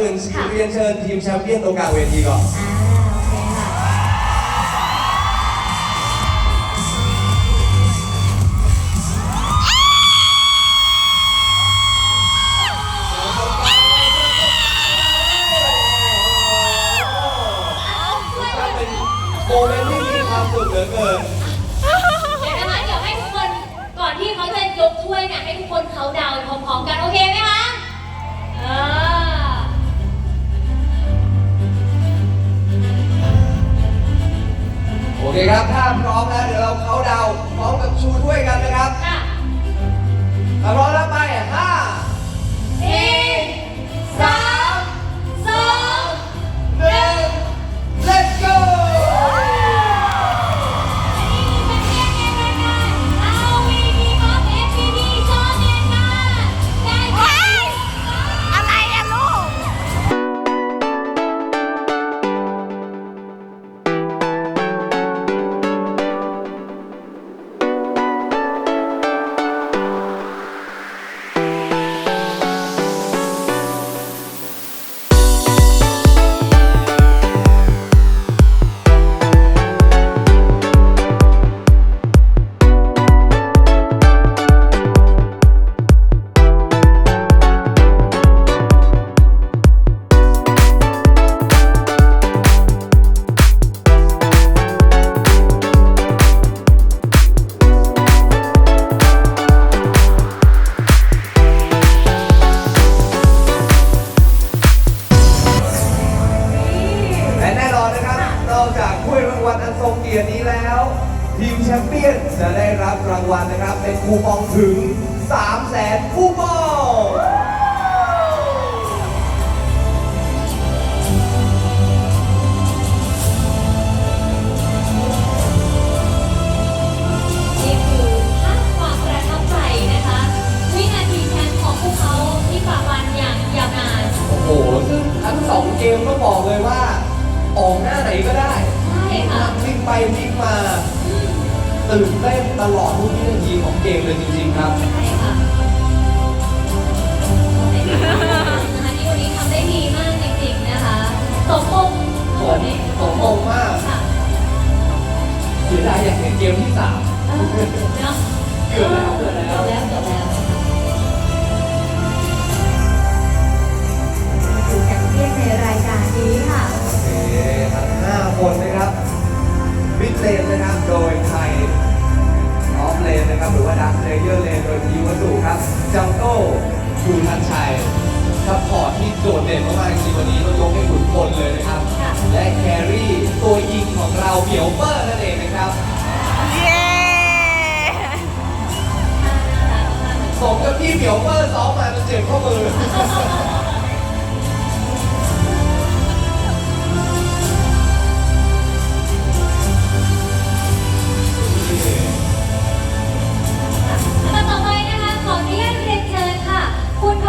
อื่นค่ะ เรียนเชิญทีมแชมเปี้ยนตรงกลางเวทีก่อน อ่าโอเคค่ะ เป็นโมเมนต์ที่มีความสุขเหลือเกิน เดี๋ยวนะคะเดี๋ยวให้ทุกคนก่อนที่เขาจะยกถ้วยเนี่ยให้ทุกคนเขาดาวน์พร้อมๆกันโอเคไหมคะ เออ เคครับ ถ้าพร้อมแล้วเดี๋ยวเราเขาน์ดาวน์พร้อมกับชูถ้วยกันนะครับค่ะถ้าพร้อมแล้วไปห้า สองเกมก็บอกเลยว่าออกหน้าไหนก็ได้ใช่ค่ะ พลิกไปพลิกมาตื่นเต้นตลอดทุกวินาทีของเกมเลยจริงๆครับ ใช่ค่ะนะคะที่วันนี้ทำได้ดีมากจริงๆนะคะตบมงทั้งหมดนี้ตบมงมากค่ะเสียดายอยากเห็นเกมที่สามเออเนาะเกือบแล้วเกือบแล้วเกือบแล้วเกือบแล้ว ในรายการนี้ค่ะ โอเคทั้งห้าคนนะครับมิดเลนนะครับ โดยไทยออฟเลนนะครับ หรือว่าดักเลเยอร์เลนโดยทีวัสุครับจังโก้ชูทันชัยซัพพอร์ตที่โดดเด่นมากๆจริงๆวันนี้ต้องยกให้ขุนพลเลยนะครับ ค่ะ และแครี่ตัวยิงของเราเบียวเปอร์นั่นเองนะครับ เย้สมกับที่เบียวเปอร์ซ้อมมาจนเจ็บข้อมือ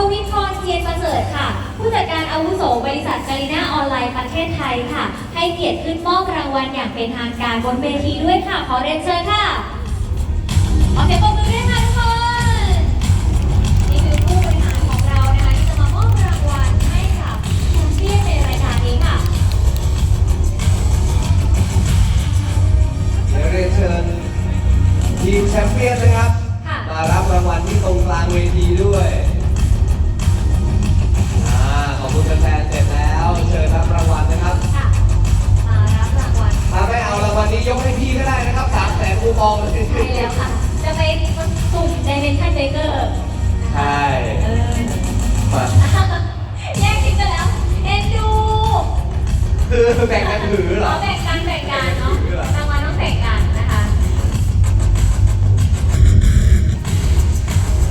คุณทวิพรเทียนประเสริฐค่ะ ผู้จัดการอาวุโสบริษัทกาลิน่าออนไลน์ประเทศไทยค่ะ ให้เกียรติขึ้นมอบรางวัลอย่างเป็นทางการบนเวทีด้วยค่ะ ขอเรียนเชิญค่ะ ขอเสียงปรบมือด้วยค่ะทุกคน นี่คือผู้บริหารของเรานะคะที่จะมามอบรางวัลให้กับแชมเปี้ยนในรายการนี้ค่ะ เดี๋ยวเรียนเชิญทีมแชมเปี้ยนนะครับ ค่ะ มารับรางวัลที่ตรงกลางเวทีด้วยอ่าขอบ คุณแฟนๆเสร็จแล้ว เชิญรับรางวัลนะครับค่ะมารับรางวัลถ้าไม่เอารางวัลนี้ยกให้พี่ก็ได้นะครับสามแสนคูปองเลยใช่แล้วค่ะ จะไปสุ่ม Dimension Breaker ใช่เออมาแยกทิ้งไปแล้วเอ็นดูคือแบ่งกันถือเหรอ แบ่งกันแบ่งกันเนาะรางวัลต้องแบ่งกันนะคะ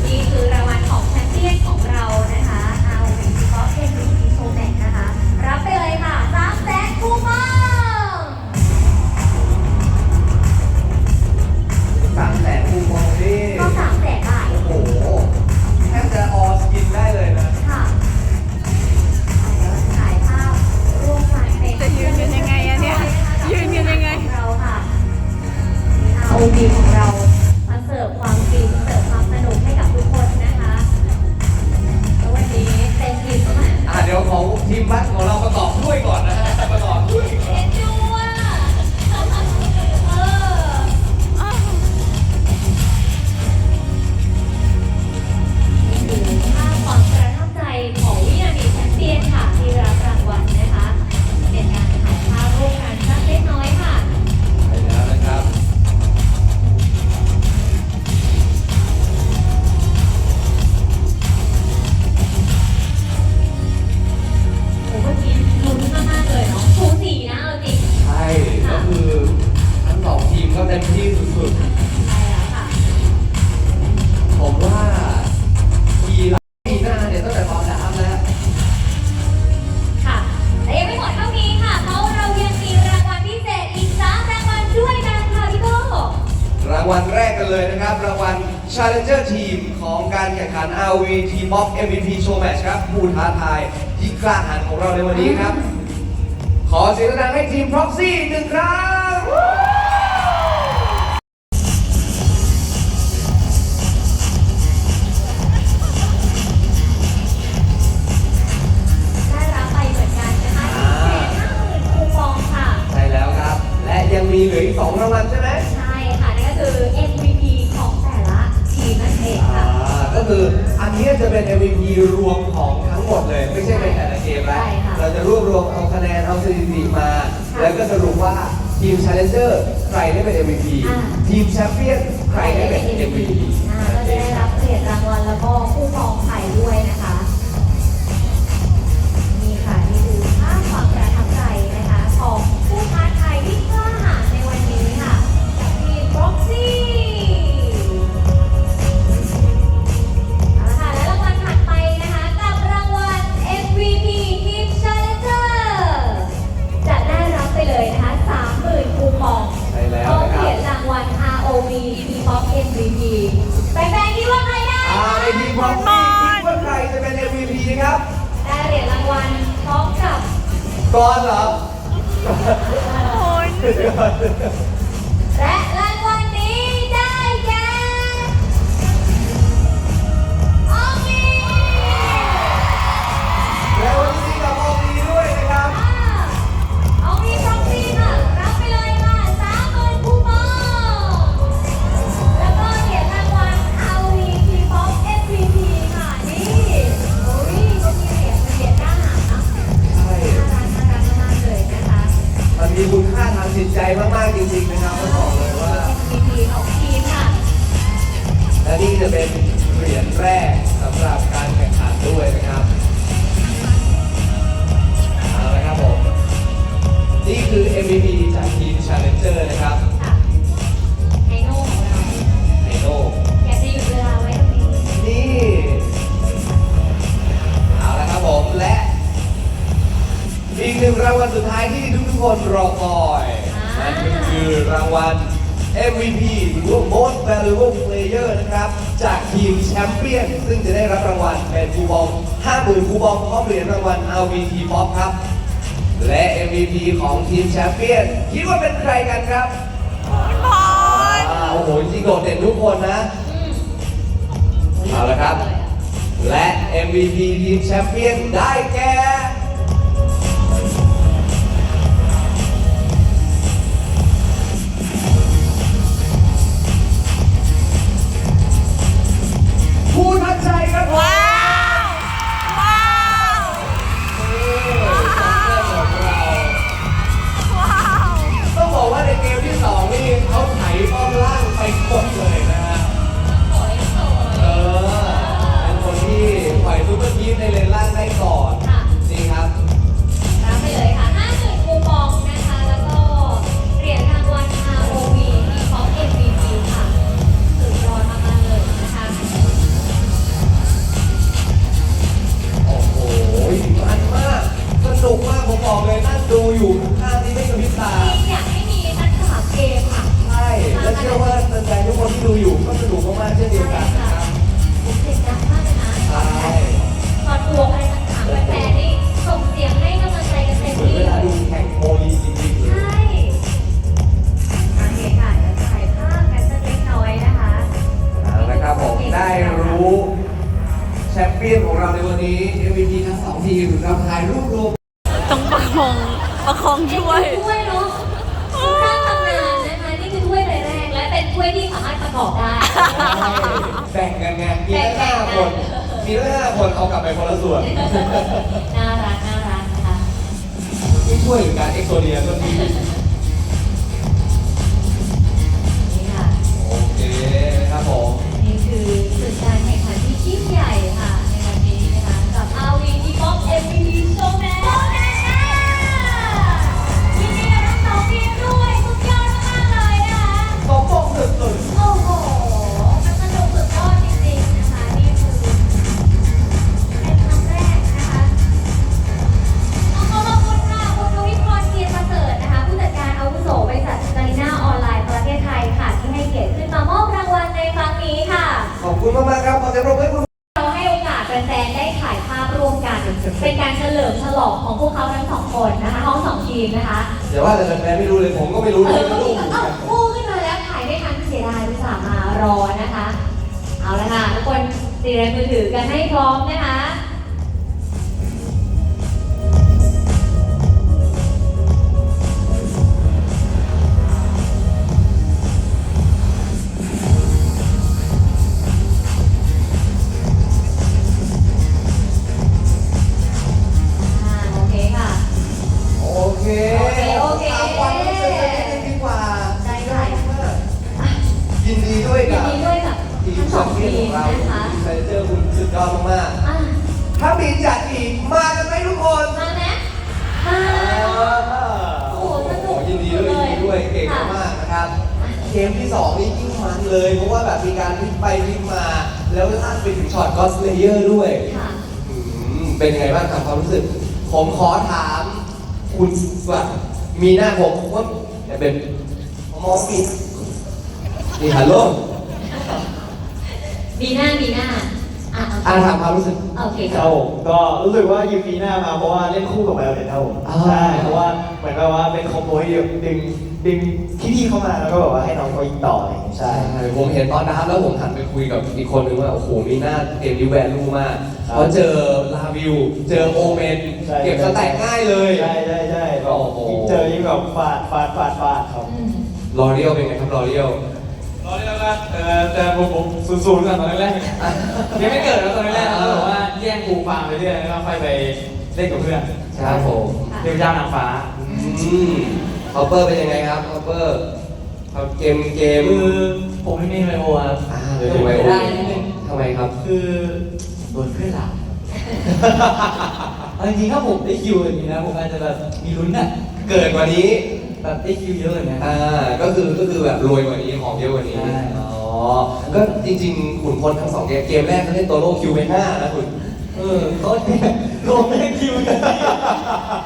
นี่คือรางวัลของแชมเปี้ยนของามแสนคูปองสามแสนคูปองนี่ก็สามแสนบาท โอ้โหแทบจะออสกินได้เลยนะ ท้าทายที่กล้าหาญของเราในวันนี้ครับ ขอเสียงดังให้ทีม Proxy หนึ่งครั้งได้รับไปเหมือนกันนะคะเศษห้าหมื่นคูปองค่ะใช่แล้วครับและยังมีเหลืออีกสองรางวัลใช่ไหมใช่ค่ะนั่นก็คือ MVP ของแต่ละทีมนั่นเองอ่าค่ะก็คืออันนี้จะเป็น MVP รวมของทั้ง หมดเลยไม่ใช่เป็นแต่ละเกมแล้วใช่ค่ะเราจะรวบรวมเอาคะแนนเอาสถิติมาค่ะแล้วก็สรุปว่าทีม Challenger ใครได้เป็น MVP อ่าทีมแชมเปี้ยนใครได้เป็น MVP อ่าก็จะได้รับเหรียญรางวัลแล้วก็คู่ปองไข่ด้วยนะคะ T-Pop MVP แบงค์ๆคิดว่าใครได้ อ่าในทีม Proxy คิดว่าใครจะเป็น MVP ครับได้เหรียญรางวัลพร้อมกับ ก่อนเหรอ โอ้ยและ ค่าทางจิตใจมากๆจริงๆนะครับต้องบอกเลยว่า MVP ของทีมค่ะ และนี่จะเป็นเหรียญแรกสำหรับการแข่งขันด้วยนะครับเอาละครับผมนี่คือ MVP จากทีม Challenger นะครับค่ะไฮโน่ของเราไฮโน่อยากจะหยุดเวลาไว้ตรงนี้นี่เอาละครับผมและอีกหนึ่งรางวัลสุดท้ายที่ทุกๆคนรอคอย นั่นั่นก็คือรางวัล MVP หรือว่า Most Valuable Player นะครับ จากทีมแชมเปี้ยน ซึ่งจะได้รับรางวัลเป็นคูปอง50,000คูปองพร้อมเหรียญรางวัล RVT Pop ครับ และ MVP ของทีมแชมเปี้ยน คิดว่าเป็นใครกันครับพออ่าโอ้โหจริงๆโดดเด่นทุกคนนะอืมเอาละครับ และ MVP ทีมแชมเปี้ยนได้แก่ เราให้โอกาสแฟนๆได้ถ่ายภาพร่วมกัน เป็นการเฉลิมฉลองของพวกเขาทั้งสองคนนะคะทั้งสองทีมนะคะ เดี๋ยวว่าแต่แฟนๆไม่รู้เลยผมก็ไม่รู้เลยก็มีเอ้าคู่ขึ้นมาแล้วถ่ายได้ทันเสียดายอุตสามารอนะคะ เอาละค่ะทุกคนเตรียมมือถือกันให้พร้อมนะคะ ทีมทั้งสสอองงทีทีมมของเรานะคะทีมไซเจอร์คุณสุดยอดมากอะๆถ้ามีจัดอีกมากันไหมทุกคนมาไหมมาโอ้โหสนุกยินดีด้วยยินดีด้วยเก่งมากๆนะครับ เกมที่สองนี่ยิ่งมันเลย เพราะว่าแบบมีการวิ่งไปวิ่งมา แล้วลากไปถึงช็อตก็สเลเยอร์ด้วย ค่ะ อืมเป็นยังไงบ้างครับความรู้สึก ผมขอถามคุณว่ามีหน้าผมว่าจะเป็นมองผิดนี่ฮัลโหล มีหน้ามีหน้าอะอ่าถามความรู้สึก โอเคครับผมก็รู้สึกว่ายูฟีหน้ามาเพราะว่าเล่นคู่กับแววเด็ดครับผมอ่า ใช่เพราะว่าเหมือนแบบว่าเป็นคอมโบที่ดึงดึงพี่ๆเข้ามาแล้วก็แบบว่าให้น้องเขายิงต่ออะไรอย่างเงี้ยใช่ ใช่ผมเห็นตอนดับแล้วผมหันไปคุยกับอีกคนนึงว่าโอ้โหมีหน้าเกมนี้แวลูมากครับเพราะเจอลาวิว เจอโอเมนใช่ เก็บสแต็กง่ายเลย ใช่ใช่ใช่โอ้โห ยิ่งเจอยิ่งแบบฟาดฟาดฟาดฟาดครับ อืม ลอเรียลเป็นไงครับลอเรียล รอเรียกว่าเออแต่ผมผมศูนย์ศูนย์ก่อนตอนแรกๆยังไม่เกิดแล้วตอนแรกๆแล้วแบบว่าแย่งกูฟังไปเรื่อยแล้วก็ค่อยไปเล่นกับเพื่อนครับผมเรียกย่านางฟ้าอืมคอปเปอร์เป็นยังไงครับคอปเปอร์ครับเกมเกมคือผมไม่มีไมโอครับอ่าเลยทำไมไม่ได้นิดนึงทำไมครับ คือโดนเพื่อนหลับเอาจริงๆถ้าผมได้คิวอย่างนี้นะผมอาจจะแบบมีลุ้นน่ะเกิดกว่านี้ แบบได้คิวเยอะเลยนะอ่าก็คือก็คือแบบรวยกว่านี้ของเยอะกว่านี้ใช่อ๋อก็จริงๆขุนพลทั้งสองเกมเกมแรกเขาเล่นโตโร่คิวไปห้านะคุณเออโต๊ะเนี่ยรวมได้คิวกันพี่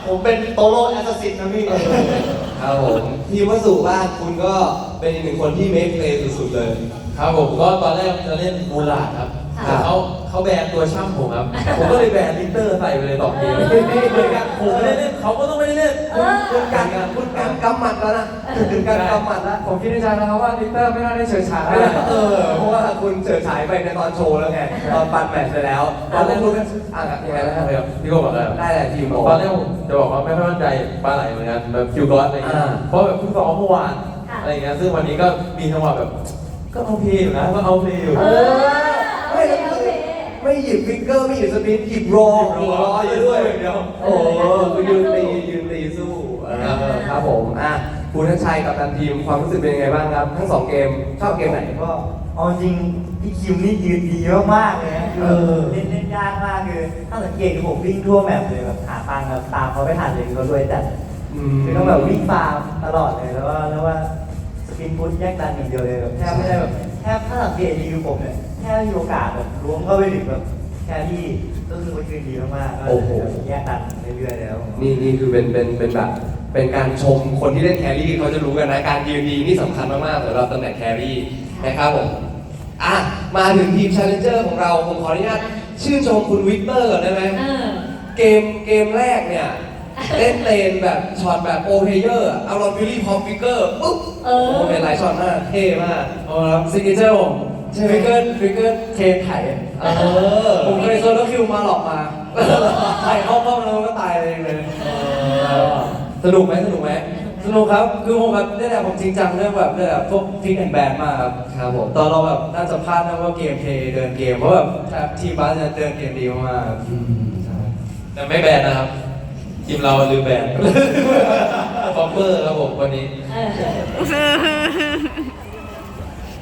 ผมเป็นโตโร่แอสซัสซินนะพี่ครับผมทีมวัสุบ้านคุณก็เป็นอีกหนึ่งคนที่เมคเพลย์สุดๆเลย ครับผมก็ตอนแรกจะเล่นมูลาดครับค่ะแต่เขาเขาแบนตัวช่ำผมครับ ผมก็เลยแบนลิเตอร์ใส่ไปเลยต่อเกมผมไม่ได้เล่นเขาก็ต้องไม่ได้เล่นเออคุณการคุณการกำหมัดแล้วนะคุณการกำหมัดแล้วผมคิดในใจนะครับว่าลิเตอร์ไม่น่าได้เฉิดฉายเออเพราะว่าคุณเฉิดฉายไปในตอนโชว์แล้วไงตอนปันแมตช์ไปแล้วตอนแรกคุณก็อะยังไงนะคครัรับบพี่โก้บอกเลยได้แหละทีมโอตอนแรกผมจะบอกว่าไม่ค่อยมั่นใจปลาไหลเหมือนกันแบบคิวกอสอะไรเงี้ยอ่าเพราะแบบเพิ่งซ้อมเมื่อวานค่ะอะไรเงี้ยซึ่งวันนี้ก็มีจังหวะแบบ ก็เอาเพลย์อยู่นะก็เอาเพลย์อยู่ เออโอไม่เคแล้วโอคือเคไม่หยิบฟิกเกอร์ไม่หยิบสปินหยิบรอหยิบรอรออยู่ด้วยอย่างเดียวโอ้โหคือยืนตียืนตีสู้เออครับผมอะคุณทัชชัยกับตันทีมความรู้สึกเป็นยังไงบ้างครับ ทั้งสองเกมชอบเกมไหนก็เอาจริงพี่คิมนี่ยืนดีมากๆเลยนะคือเออเล่นเล่นยากมากคือถ้าสังเกตคือผมวิ่งทั่วแมปเลยแบบหาตังค์แบบตามเขาไม่ทันเลยคือเขารวยจัดอืคือต้องแบบวิ่งฟาร์มตลอดเลยแล้วว่าแล้วว่า สปินพุทแยกดันอย่างเดียวเลยแบบแทบไม่ได้แบบแทบถ้าสังเกตดีคือผมเนี่ยแทบไม่มีโอกาสแบบล้วงเข้าไปถึงแบบแค่ที่ก็คือมันยืนดีมากๆก็โอ้โหแยกดันเรื่อยๆแล้ว นี่นี่คือเป็นเป็นเป็นแบบเป็นการชมคนที่เล่นแครี่เขาจะรู้กันนะการยืนดีนี่สำคัญมากๆสำหรับตำแหน่งแครี่นะครับผมอะมาถึงทีม Challenger ของเราผมขออนุญาตชื่นชมคุณวิกเตอร์ก่อนได้ไหมเออเกมเกมแรกเนี่ย เล่นเลนแบบช็อตแบบโอเพเยอร์เอาลอนวิลลี่พร้อมฟิกเกอร์ปุ๊บเออ โอ้เป็นหลายช็อตมากเท่มากเอาละซิกเนเจอร์ผมใช่ไหมฟิกเกอร์ฟิกเกอร์เทนไถเออผมเคยโซโลคิวมาหลอกมาไถเข้าป้อมแล้วก็ตายเลยเลยสนุกไหมสนุกไหมสนุกครับคือผมแบบนี่แหละผมจริงจังเรื่องแบบเรื่องแบบพวกพิกแอนแบนมากครับครับผมตอนเราแบบน่าจะพลาดนะว่าเกมเพลย์เดินเกมเพราะแบบทีมบาสจะเดินเกมดีมากๆครับอืมใช่แต่ไม่แบนนะครับ ทีมเราลืมแบนฟอปเปอร์ครับผมวันนี้เออ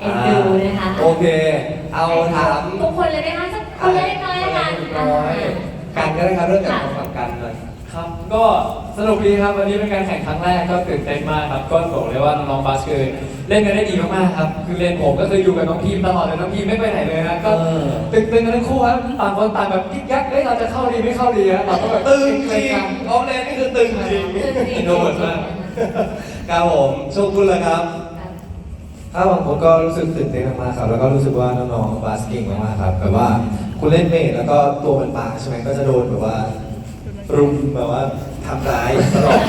เอ็นดูนะคะโอเค เอาถาม ทุกคนเลยไหมคะสักคนละเล็กน้อยละกัน กันก็ได้ครับเรื่องจากความกันเลย ครับก็สนุกดีครับวันนี้เป็นการแข่งครั้งแรกก็ตื่นเต้นมากครับก็บอกเลยว่าน้องๆบาสคือเล่นกันได้ดีมากๆครับคือเล่นผมก็คืออยู่กับน้องพีมตลอดเลยน้องพีมไม่ไปไหนเลยนะก็เออตึงๆกันทั้งคู่ครับต่างคนต่างแบบกิ๊กยักเอ้ยเราจะเข้าดีไม่เข้าดีนะเราก็แบบตึงจเกรริงงกันออฟเลนนี่คือตึงจริงตึงจริงโดดมากครับผมโชคคุณละครับครับผมก็รู้สึกตื่นเต้นมากๆครับ แล้วก็รู้สึกว่าน้องๆบาสเก่งมากๆครับแบบว่าคุณเล่นเมทแล้วก็ตัวเป็นปลาใช่ไหมก็จะโดนแบบว่า รุมแบบว่าทำร้ายตลอด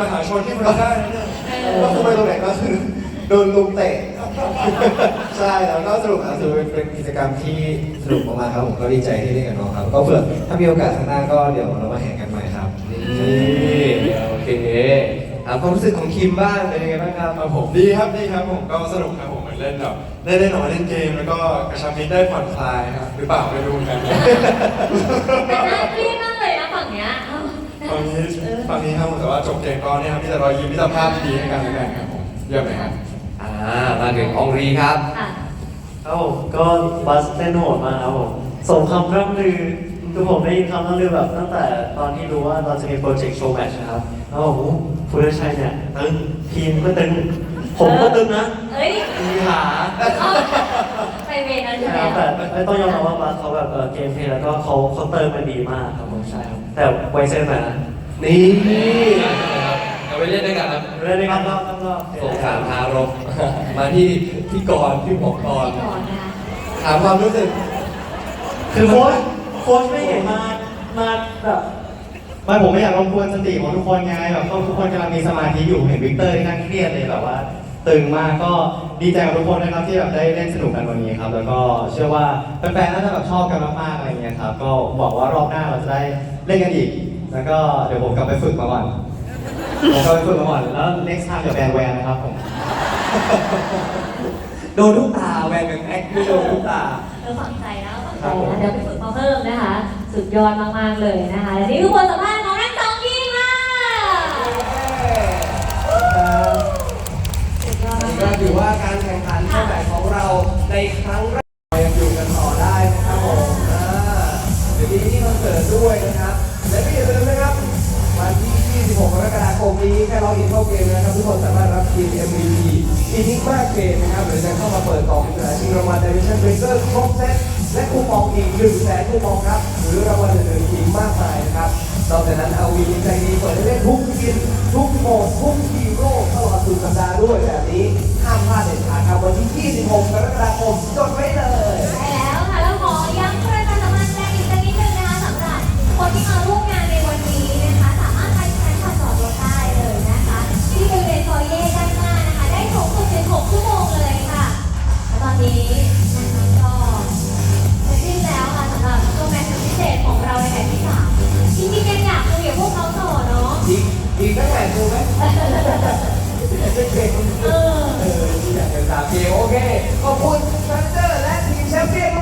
มหาชนที่มันได้นะเนี่ยก็คือไปตรงไหนก็คือโดนลุมเตะใช่แล้วก็สรุปนะคือเป็นกิจกรรมที่สนุกมากๆครับผมก็ดีใจที่ได้กับน้องครับ ก็เผื่อถ้ามีโอกาสข้างหน้าก็เดี๋ยวเรามาแข่งกันใหม่ครับนี่โอเคถามความรู้สึกของคิมบ้างเป็นยังไงบ้างครับครับผมดีครับดีครับผมก็สนุกครับผม เหมือนเล่นแบบได้เล่นออกมาเล่นเกมแล้วก็กระชับมิตรได้ผ่อนคลายครับหรือเปล่าไม่รู้เหมือนกันแต่น่าเครียดมากเลยนะฝั่งเนี้ยเอ้าฝั่งนี้ฝั่งนี้ครับผมแต่ว่าจบเกมก็เนี่ยครับมีแต่รอยยิ้มมิตรภาพที่ดีให้กันและกันครับผมเยี่ยมเลยครับอ่ามาถึงอองรีครับค่ะครับผมก็บัสเล่นโหดมากครับผมสมคำร่ำลือคือผมได้ยินคำร่ำลือแบบตั้งแต่ตอนที่รู้ว่าเราจะมีโปรเจกต์โชว์แมตช์นะครับแล้วผมพุทธชัยเนี่ยตึงทีมก็ตึง ผมก็ตึงนะเอ้ยมีขาเอาไปเวรนั้นใช่ไหมแต่แต่ต้องยอมรับว่าบัสเขาแบบเออเกมเพลย์แล้วก็เขาเขาเติมมันดีมากครับผมใช่ครับ แต่ไวเซอร์นะนี่เอาไปเล่นด้วยกันครับเล่นในรอบรอบรอบสงครามทารกมาที่ที่ก่อนที่ผมก่อนไปก่อนนะคะถามความรู้สึก คือโค้ชโค้ชไม่เห็นมามาแบบไม่ผมไม่อยากรบกวนสติของทุกคนไงแบบทุกคนกำลังมีสมาธิอยู่เห็นวิกเตอร์ที่นั่งเครียดเลยแบบว่า ตึงมากก็ดีใจกับทุกคนนะครับที่แบบได้เล่นสนุกกันวันนี้ครับ แล้วก็เชื่อว่าแฟนๆน่าจะแบบชอบกันมากๆอะไรเงี้ยครับก็หวังว่ารอบหน้าเราจะได้เล่นกันอีก แล้วก็เดี๋ยวผมกลับไปฝึกมาก่อนผมกลับไปฝึกมาก่อนแล้ว next time อย่าแบนแวนนะครับผมโดนทุกตาแวนเป็นแอคที่โดนทุกตาเออฝังใจแล้วฝังใจครับผมนะเดี๋ยวไปฝึกมาเพิ่มนะคะ สุดยอดมากๆเลยนะคะและนี่คือบทสัมภาษณ์ ก็ถือว่าการแข่งขันเข้าแบบของเราในครั้งแรกเรายังอยู่กันต่อได้นะครับผมอ่าเดี๋ยวมีที่คอนเสิร์ตด้วยนะครับ และไม่อย่าลืมนะครับ วันที่ 26 กรกฎาคมนี้แค่ล็อกอินเข้าเกมนะครับทุกคนสามารถรับทีม MVP อินิกมาเกมนะครับหรือจะเข้ามาเปิดกล่องเสือชิงรางวัล Dimension Breaker ครบเซตและคูปองอีก 1 0 0 0 0แสนคูปองครับ หรือรางวัลอื่นๆอีกมากมายนะครับนอกจากนั้นเอาวีใจดีเปิดให้เล่นทุกกินทุกโหมดทุกฮี ดสัปดาห์ด้วยแบบนี้ห้ามพลาดเด็ดขาดครับวันที่ 26 กรกฎาคมจดไว้เลย ใช่แล้วค่ะ แล้วขอย้ำประชาสัมพันธ์แจ้งอีกสักนิดนึงนะคะสำหรับคนที่มาร่วมงานในวันนี้นะคะ สามารถไปใช้ผ่านจอดรถได้เลยนะคะ ที่บริเวณฟอยเย่ด้านหน้านะคะ ได้สูงสุดถึง6ชั่วโมงเลยค่ะและตอนนี้นะคะก็เสร็จสิ้นแล้วค่ะสำหรับตัวแมตช์พิเศษของเราในแมตช์ที่สามจริงๆยังอยากคุยกับพวกเขาต่อเนาะ อีกอีกตั้งแต่ดูไหม เออเออที่อยากจะตามเกมโอเค ขอบคุณซันเตอร์และทีมแชมเปี้ยน